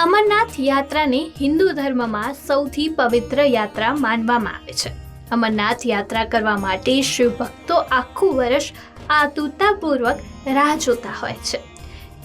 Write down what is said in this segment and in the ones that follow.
અમરનાથ યાત્રાને હિન્દુ ધર્મમાં સૌથી પવિત્ર યાત્રા માનવામાં આવે છે. અમરનાથ યાત્રા કરવા માટે શિવ ભક્તો આખું વર્ષ આતુરતાપૂર્વક રાહ જોતા હોય છે.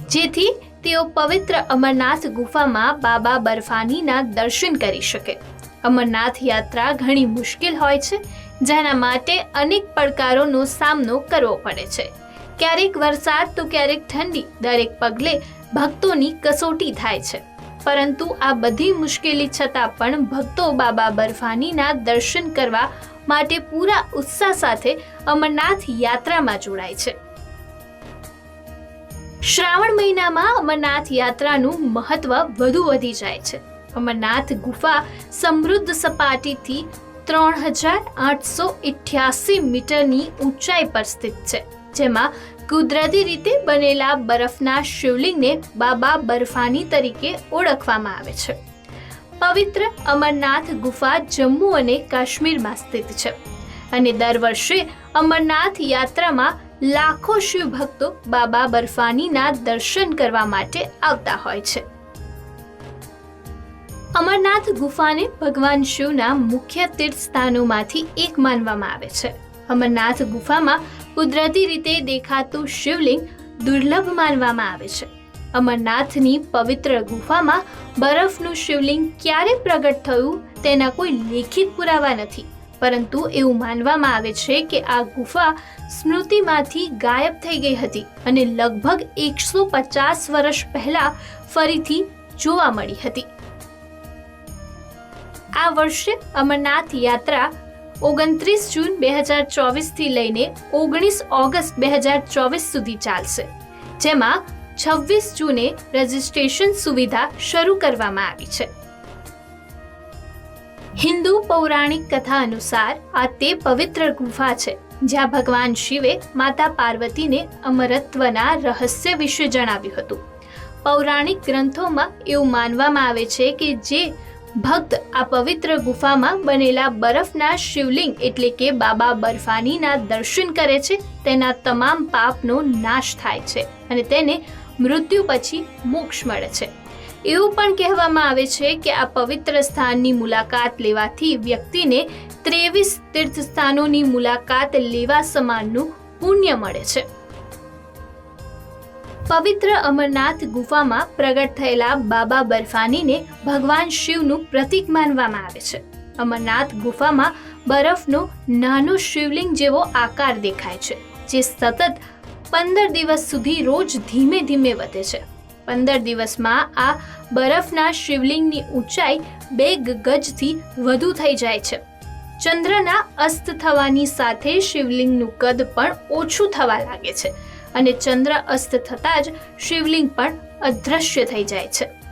જેથી તેઓ પવિત્ર અમરનાથ ગુફામાં બાબા બર્ફાનીના દર્શન કરી શકે. અમરનાથ યાત્રા ઘણી મુશ્કેલ હોય છે, જેના માટે અનેક પડકારોનો સામનો કરવો પડે છે. ક્યારેક વરસાદ તો ક્યારેક ઠંડી, દરેક પગલે ભક્તોની કસોટી થાય છે. પરંતુ આ બધી મુશ્કેલી છતાં પણ ભક્તો બાબા બર્ફાનીના દર્શન કરવા માટે પૂરા ઉત્સાહ સાથે અમરનાથ યાત્રામાં જોડાય છે. શ્રાવણ મહિનામાં અમરનાથ યાત્રાનું મહત્વ વધુ વધી જાય છે. અમરનાથ ગુફા સમૃદ્ધ સપાટીથી ત્રણ હજાર આઠસો ઇઠ્યાસી મીટરની ઊંચાઈ પર સ્થિત છે. જેમાં કુદરતી રીતે બનેલા બરફના શિવલિંગને બાબા બરફાની તરીકે ઓળખવામાં આવે છે. પવિત્ર અમરનાથ ગુફા જમ્મુ અને કાશ્મીરમાં સ્થિત છે અને દર વર્ષે અમરનાથ યાત્રામાં લાખો શિવ ભક્તો બાબા બરફાનીના દર્શન કરવા માટે આવતા હોય છે. અમરનાથ ગુફાને ભગવાન શિવના મુખ્ય તીર્થ સ્થાનોમાંથી એક માનવામાં આવે છે. અમરનાથ ગુફામાં કુદરતી રીતે દેખાતું શિવલિંગ દુર્લભ માનવામાં આવે છે. અમરનાથની પવિત્ર ગુફામાં બરફનું શિવલિંગ ક્યારે પ્રગટ થયું તેના કોઈ લેખિત પુરાવા નથી. પરંતુ એવું માનવામાં આવે છે કે આ ગુફા સ્મૃતિમાંથી ગાયબ થઈ ગઈ હતી અને લગભગ એકસો પચાસ વર્ષ પહેલા ફરીથી જોવા મળી હતી. આ વર્ષે અમરનાથ યાત્રા ઓગણત્રીસ જૂન બે હજાર ચોવીસથી લઈને ઓગણીસ ઓગસ્ટ બે હજાર ચોવીસ સુધી ચાલશે, જેમાં છવ્વીસ જૂને રજિસ્ટ્રેશન સુવિધા શરૂ કરવામાં આવી છે. હિન્દુ પૌરાણિક કથા અનુસાર આ તે પવિત્ર ગુફા છે, જ્યાં ભગવાન શિવે માતા પાર્વતીને અમરત્વના રહસ્ય વિશે જણાવ્યું હતું. પૌરાણિક ગ્રંથોમાં એવું માનવામાં આવે છે કે જે ભક્ત આ પવિત્ર ગુફામાં બનેલા બરફના શિવલિંગ એટલે કે બાબા બર્ફાનીના દર્શન કરે છે, તેના તમામ પાપનો નાશ થાય છે અને તેને મૃત્યુ પછી મોક્ષ મળે છે. એવું પણ કહેવામાં આવે છે કે આ પવિત્ર સ્થાનની મુલાકાત લેવાથી વ્યક્તિને ત્રેવીસ તીર્થ સ્થાનોની મુલાકાત લેવા સમાનનું પુણ્ય મળે છે. પવિત્ર અમરનાથ ગુફામાં પ્રગટ થયેલા બાબા બર્ફાનીને ભગવાન શિવનું પ્રતીક માનવામાં આવે છે. અમરનાથ ગુફામાં બરફનો નાનું શિવલિંગ જેવો આકાર દેખાય છે, જે સતત પંદર દિવસ સુધી રોજ ધીમે ધીમે વધે છે. પંદર દિવસમાં આ બરફના શિવલિંગની ઊંચાઈ બે ગજથી વધુ થઈ જાય છે. ચંદ્રના અસ્ત થવાની સાથે શિવલિંગનું કદ પણ ઓછું થવા લાગે છે. અને ચંદ્ર અસ્ત થતાં જ શિવલિંગ પણ અદૃશ્ય થઈ જાય છે.